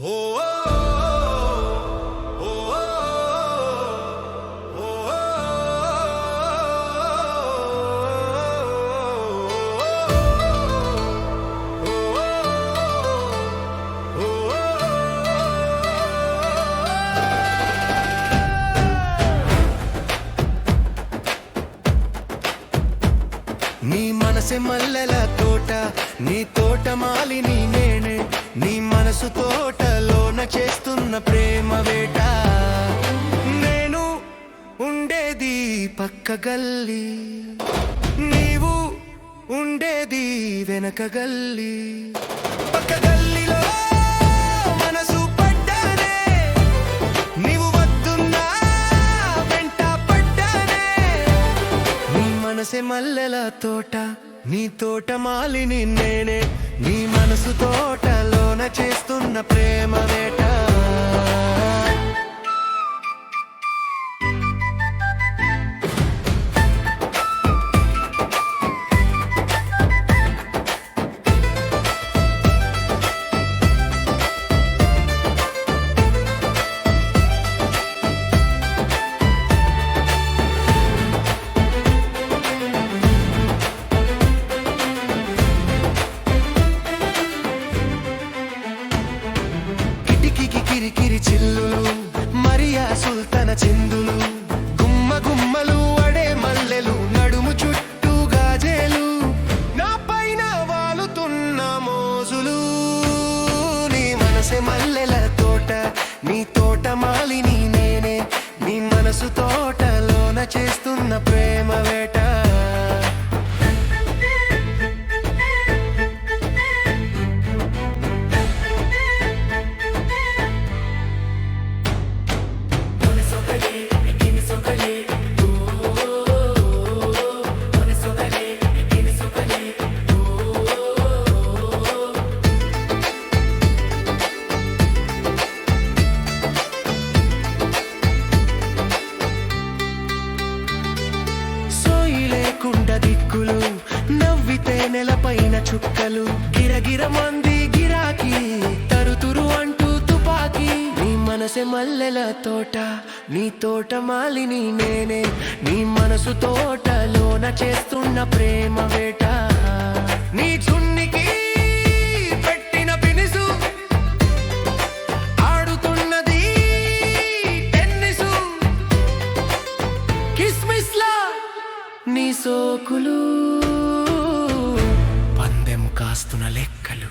నీ మనసె మల్లెల తోట నీ తోట మాలిని నేనే నీ మనసు తోట ప్రేమ వేట. నేను ఉండేది పక్క గల్లి. నీవు ఉండేది వెనక గల్లి. పక్క గల్లిలో మనసు పడ్డానే. నీవు వద్దున్నా వెంట పడ్డానే. నీ మనసే మల్లెల తోట నీ తోట మాలిని నేనే. నీ మనసు తోటలోన చేస్తున్న ప్రేమ. కిరికిరి చిల్లులు మరియా సుల్తన చిందులు గుమ్మ గుమ్మలు అడే మల్లెలు నడుము చుట్టూ గాజేలు నా పైన వాలుతున్న మోజులు. నీ మనసే మల్లెల తోట నీ తోట మాలిని నేనే నీ మనసు తోటలోన చేస్తున్న ప్రేమ వేట. దిక్కులు నవ్వితే నెలపైన చుక్కలు. గిరగిర మంది గిరాకీ తరుతురు అంటూ తుపాకీ. నీ మనసె మల్లెల తోట నీ తోట మాలిని నేనే. నీ మనసు తోటలోన చేస్తున్న ప్రేమ వేట. నీ చున్న జోకులు పందెం కాస్తున్న లెక్కలు.